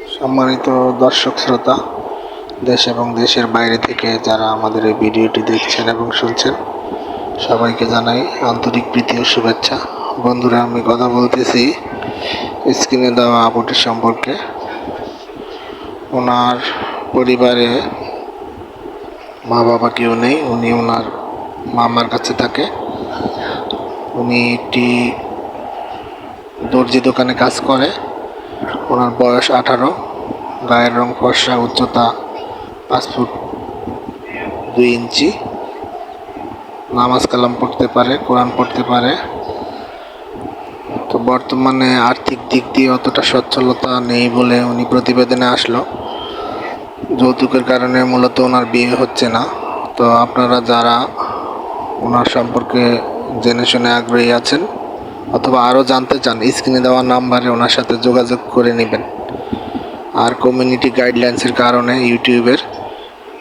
সম্মানিত দর্শক শ্রোতা, দেশ এবং দেশের বাইরে থেকে যারা আমাদের এই ভিডিওটি দেখছেন এবং শুনছেন, সবাইকে জানাই আন্তরিক প্রীতি ও শুভেচ্ছা। বন্ধুরা, আমি কথা বলতেছি স্ক্রিনে দেওয়া আপুটির সম্পর্কে। ওনার পরিবারে মা বাবা কেউ নেই, উনি ওনার মামার কাছে থাকে। উনি একটি দর্জি দোকানে কাজ করে। ওনার বয়স আঠারো, গায়ের রং ফর্সা, উচ্চতা পাঁচ ফুট দুই ইঞ্চি। নামাজ কালাম পড়তে পারে, কোরআন পড়তে পারে। তো বর্তমানে আর্থিক দিক দিয়ে অতটা সচ্ছলতা নেই বলে উনি প্রতিবেদনে আসলো। যৌতুকের কারণে মূলত ওনার বিয়ে হচ্ছে না। তো আপনারা যারা ওনার সম্পর্কে জেনে শুনে আগ্রহী আছেন অথবা আরও জানতে চান স্ক্রিনে দেওয়া নাম্বারে ওনার সাথে যোগাযোগ করে নেবেন। আর কমিউনিটি গাইডলাইন্সের কারণে ইউটিউবের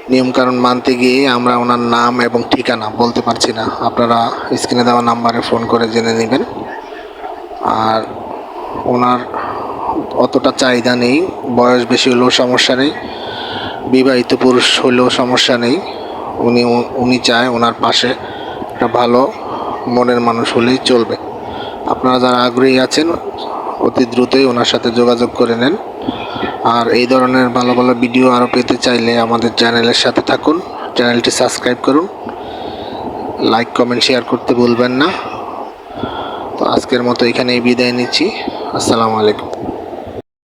নিয়মকানুন মানতে গিয়ে আমরা ওনার নাম এবং ঠিকানা বলতে পারছি না। আপনারা স্ক্রিনে দেওয়া নাম্বারে ফোন করে জেনে নেবেন। আর ওনার অতটা চাহিদা নেই, বয়স বেশি হলেও সমস্যা নেই, বিবাহিত পুরুষ হলেও সমস্যা নেই। উনি উনি চায় ওনার পাশে একটা ভালো মনের মানুষ হলেই চলবে। আপনারা যারা আগ্রহী আছেন, অতি দ্রুতই ওনার সাথে যোগাযোগ করে নেন। আর এই ধরনের ভালো ভালো ভিডিও আরও পেতে চাইলে আমাদের চ্যানেলের সাথে থাকুন। চ্যানেলটি সাবস্ক্রাইব করুন। লাইক, কমেন্ট, শেয়ার করতে ভুলবেন না। তো আজকের মতো এখানেই বিদায় নিচ্ছি। আসসালামু আলাইকুম।